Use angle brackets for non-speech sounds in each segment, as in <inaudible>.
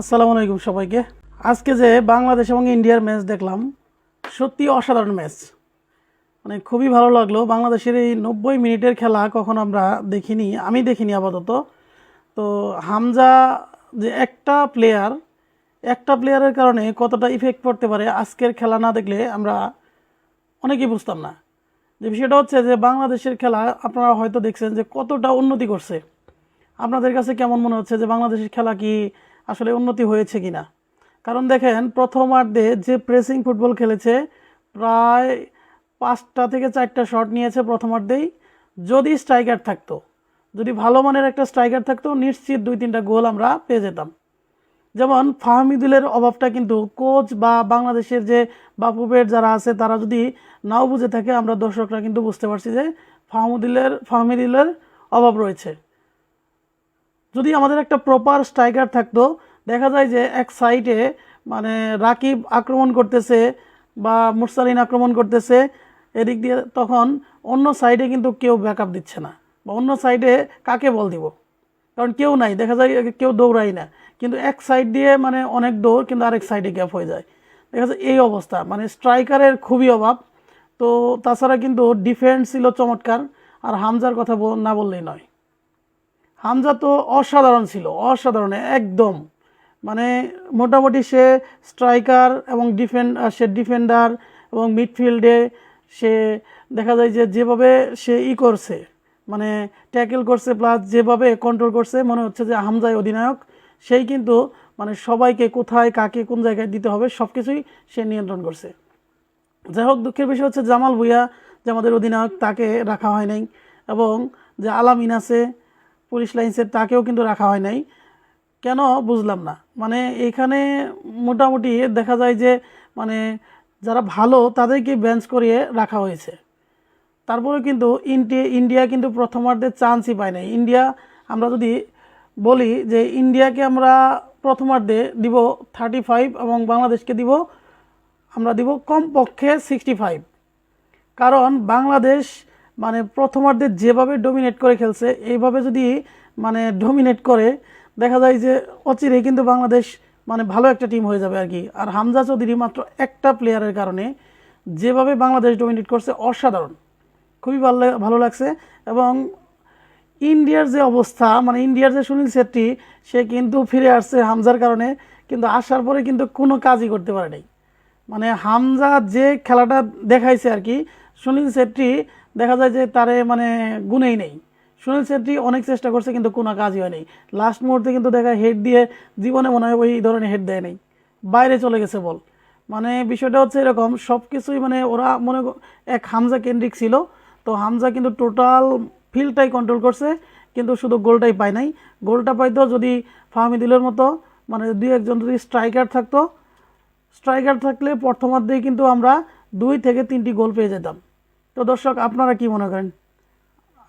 আসসালামু আলাইকুম সবাইকে। আজকে যে বাংলাদেশ এবং ইন্ডিয়ার ম্যাচ দেখলাম সত্যি অসাধারণ ম্যাচ মানে খুবই ভালো লাগল। বাংলাদেশের এই নব্বই মিনিটের খেলা কখন আমরা দেখিনি, আমি দেখিনি আপাতত। তো হামজা যে একটা প্লেয়ার একটা প্লেয়ারের কারণে কতটা ইফেক্ট পড়তে পারে আজকের খেলা না দেখলে আমরা অনেকেই বুঝতাম না। যে বিষয়টা হচ্ছে যে বাংলাদেশের খেলা আপনারা হয়তো দেখছেন যে কতটা উন্নতি করছে। আপনাদের কাছে কেমন মনে হচ্ছে যে বাংলাদেশের খেলা কি আসলে উন্নতি হয়েছে কি না কারণ দেখেন প্রথমার্ধে যে প্রেসিং ফুটবল খেলেছে, প্রায় পাঁচটা থেকে চারটা শট নিয়েছে প্রথমার্ধেই যদি স্ট্রাইকার থাকতো, যদি ভালো মানের একটা স্ট্রাইকার থাকতো, নিশ্চিত দুই তিনটা গোল আমরা পেয়ে যেতাম। যেমন ফাহমিদুলের অভাবটা কিন্তু কোচ বা বাংলাদেশের যে বাপুপের যারা আছে, তারা যদি নাও বুঝে থাকে, আমরা দর্শকরা কিন্তু বুঝতে পারছি যে ফাহমুদুলের ফাহমিদুলের অভাব রয়েছে। যদি আমাদের একটা প্রপার স্ট্রাইকার থাকতো, দেখা যায় যে এক সাইডে মানে রাকিব আক্রমণ করতেছে বা মুরসালিন আক্রমণ করতেছে, এদিক দিয়ে তখন অন্য সাইডে কিন্তু কেউ ব্যাকআপ দিচ্ছে না বা অন্য সাইডে কাকে বল দিব? কারণ কেউ নাই, দেখা যায় কেউ দৌড়াই না। কিন্তু এক সাইড দিয়ে মানে অনেক দৌড়, কিন্তু আরেক সাইডে গ্যাপ হয়ে যায়। দেখা যায় এই অবস্থা মানে স্ট্রাইকারের খুবই অভাব। তো তাছাড়া কিন্তু ডিফেন্স ছিল চমৎকার, আর হামজার কথা না বললেই নয়। হামজা তো অসাধারণ ছিল, অসাধারণ, একদম। মানে মোটামুটি সে স্ট্রাইকার এবং ডিফেন্ড সে ডিফেন্ডার এবং মিডফিল্ডে সে দেখা যায় যে যেভাবে সে ই করছে মানে ট্যাকেল করছে প্লাস যেভাবে কন্ট্রোল করছে, মনে হচ্ছে যে হামজাই অধিনায়ক। সেই কিন্তু মানে সবাইকে কোথায়, কাকে, কোন জায়গায় দিতে হবে সব কিছুই সে নিয়ন্ত্রণ করছে। যাই হোক, দুঃখের বিষয় হচ্ছে জামাল ভুইয়া যে আমাদের অধিনায়ক, তাকে রাখা হয় নাই এবং যে আলামিন আছে পুলিশ লাইন্সের তাকেও কিন্তু রাখা হয় নাই। কেন? বুঝলাম না। মানে এইখানে মোটামুটি দেখা যায় যে মানে যারা ভালো তাদেরকে বেঞ্চ করিয়ে রাখা হয়েছে। তারপরে কিন্তু ইন্ডিয়া ইন্ডিয়া কিন্তু প্রথমার্ধে চান্সই পায় নাই। ইন্ডিয়া, আমরা যদি বলি যে ইন্ডিয়াকে আমরা প্রথমার্ধে দিব থার্টি ফাইভ এবং বাংলাদেশকে দিব, আমরা দিব কমপক্ষে সিক্সটি ফাইভ। কারণ বাংলাদেশ মানে প্রথমার্ধে যেভাবে ডমিনেট করে খেলছে, এইভাবে যদি মানে ডমিনেট করে, দেখা যায় যে অচিরেই কিন্তু বাংলাদেশ মানে ভালো একটা টিম হয়ে যাবে আর কি আর হামজা চৌধুরী মাত্র একটা প্লেয়ারের কারণে যেভাবে বাংলাদেশ ডমিনেট করছে, অসাধারণ। খুবই ভালো ভালো লাগছে এবং ইন্ডিয়ার যে অবস্থা মানে ইন্ডিয়ার যে সুনীল ছেত্রী, সে কিন্তু ফিরে আসছে হামজার কারণে, কিন্তু আসার পরে কিন্তু কোনো কাজই করতে পারে নাই। মানে হামজা যে খেলাটা দেখাইছে আর কি সুনীল ছেত্রী দেখা যায় যে তারে মানে গুণেই নেই। সুনীল ছেত্রী অনেক চেষ্টা করছে, কিন্তু কোনো কাজই হয়নি। লাস্ট মুহূর্তে কিন্তু দেখা হেড দিয়ে জীবনে মনে হয় ওই ধরনের হেড দেয় নাই। বাইরে চলে গেছে বল। মানে বিষয়টা হচ্ছে এরকম সব কিছুই মানে ওরা মনে এক হামজা কেন্দ্রিক ছিল। তো হামজা কিন্তু টোটাল ফিল্ডটাই কন্ট্রোল করছে, কিন্তু শুধু গোলটাই পায় নাই। গোলটা পাইতো যদি ফাহমিদুলের মতো মানে দুই একজন যদি স্ট্রাইকার থাকতো। স্ট্রাইকার থাকলে প্রথমার্ধেই কিন্তু আমরা দুই থেকে তিনটি গোল পেয়ে যেতাম। তো দর্শক, আপনারা কি মনে করেন?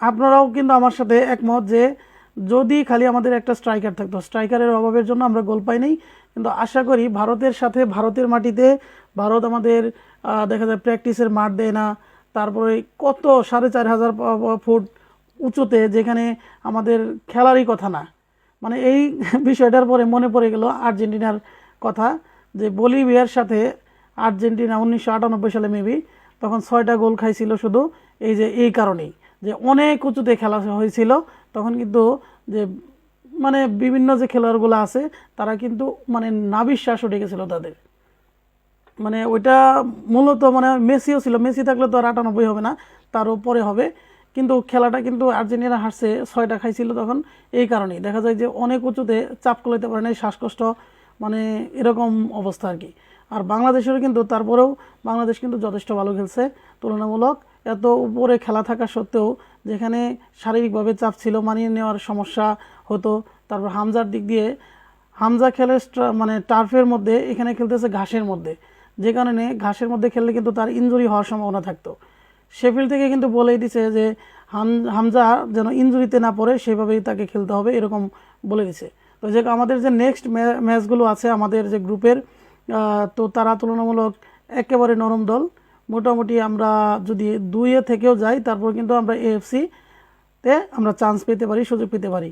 আপনারাও কিন্তু আমার সাথে একমত যে যদি খালি আমাদের একটা স্ট্রাইকার থাকতো, স্ট্রাইকারের অভাবের জন্য আমরা গোল পাই নাই। কিন্তু আশা করি ভারতের সাথে ভারতের মাটিতে ভারত আমাদের দেখা যায় প্র্যাকটিসের মাঠ দেয় না। তারপরে কত সাড়ে চার হাজার ফুট উঁচুতে যেখানে আমাদের খেলারই কথা না। মানে এই <laughs> বিষয়টার পরে মনে পড়ে গেল আর্জেন্টিনার কথা, যে বলিভিয়ার সাথে আর্জেন্টিনা উনিশশো আটানব্বই সালে মেবি তখন ছয়টা গোল খাইছিল শুধু। এই যে, এই কারণেই যে অনেক উঁচুতে খেলা হয়েছিল। তখন কিন্তু যে মানে বিভিন্ন যে খেলোয়াড়গুলো আছে, তারা কিন্তু মানে নাবিশ্বাস উঠে গেছিল তাদের। মানে ওইটা মূলত মানে মেসিও ছিল। মেসি থাকলে তো আর আটানব্বই হবে না, তারও পরে হবে। কিন্তু খেলাটা কিন্তু আর্জেন্টিনা হারছে, ছয়টা খাইছিল তখন। এই কারণেই দেখা যায় যে অনেক উঁচুতে চাপ কলাইতে পারে না শ্বাসকষ্ট মানে এরকম অবস্থা আর কি। আর বাংলাদেশেরও কিন্তু তারপরেও বাংলাদেশ কিন্তু যথেষ্ট ভালো খেলছে। তুলনামূলক এত উপরে খেলা থাকা সত্ত্বেও যেখানে শারীরিকভাবে চাপ ছিল, মানিয়ে নেওয়ার সমস্যা হতো, তারপর হামজার দিক দিয়ে হামজা খেলে মানে টার্ফের মধ্যে, এখানে খেলতেছে ঘাসের মধ্যে। যে কারণে ঘাসের মধ্যে খেললে কিন্তু তার ইনজুরি হওয়ার সম্ভাবনা থাকতো। শেফিল্ড থেকে কিন্তু বলেই দিছে যে হাম, হামজা যেন ইনজুরিতে না পড়ে, সেভাবেই তাকে খেলতে হবে, এরকম বলে দিছে। তো যে আমাদের যে নেক্সট ম্যাচগুলো আছে আমাদের যে গ্রুপের তো তারা তুলনামূলক একেবারে নরম দল। মোটামুটি আমরা যদি দুইয়ে থেকেও যাই, তারপর কিন্তু আমরা এএফসি তে আমরা চান্স পেতে পারি, সুযোগ পেতে পারি।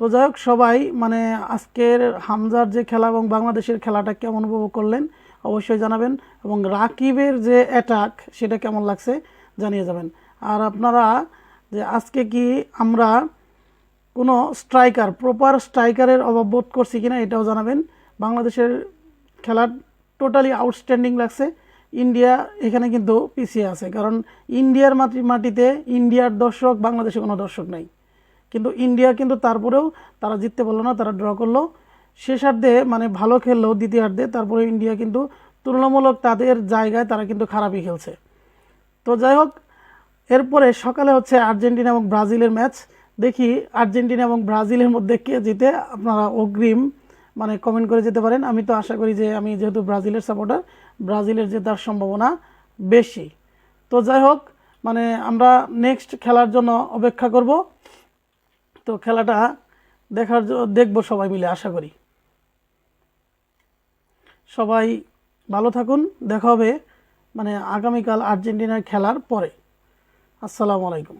তো যাই হোক, সবাই মানে আজকের হামজার যে খেলা এবং বাংলাদেশের খেলাটা কেমন উপভোগ করলেন, অবশ্যই জানাবেন এবং রাকিবের যে অ্যাটাক সেটা কেমন লাগছে জানিয়ে যাবেন। আর আপনারা যে আজকে কি আমরা কোনো স্ট্রাইকার প্রপার স্ট্রাইকারের অভাব বোধ করছি কিনা এটাও জানাবেন। বাংলাদেশের খেলা টোটালি আউটস্ট্যান্ডিং লাগছে। ইন্ডিয়া এখানে কিন্তু পিছিয়ে আছে, কারণ ইন্ডিয়ার মাটি, মাটিতে ইন্ডিয়ার দর্শক, বাংলাদেশে কোনো দর্শক নাই। কিন্তু ইন্ডিয়া কিন্তু তারপরেও তারা জিততে পারল না, তারা ড্র করল। শেষার্ধে মানে ভালো খেললো দ্বিতীয়ার্ধে, তারপরে ইন্ডিয়া কিন্তু তুলনামূলক তাদের জায়গায় তারা কিন্তু খারাপই খেলছে। তো যাই হোক, এরপরে সকালে হচ্ছে আর্জেন্টিনা এবং ব্রাজিলের ম্যাচ দেখি আর্জেন্টিনা এবং ব্রাজিলের মধ্যে কে জিতে আপনারা অগ্রিম মানে কমেন্ট করে যেতে পারেন। আমি তো আশা করি যে আমি যেহেতু ব্রাজিলের সাপোর্টার ব্রাজিলের জেতার সম্ভাবনা বেশি। তো যাই হোক মানে আমরা নেক্সট খেলার জন্য অপেক্ষা করব। তো খেলাটা দেখার দেখব সবাই মিলে, আশা করি। সবাই ভালো থাকুন, দেখা হবে মানে আগামীকাল আর্জেন্টিনার খেলার পরে। আসসালামু আলাইকুম।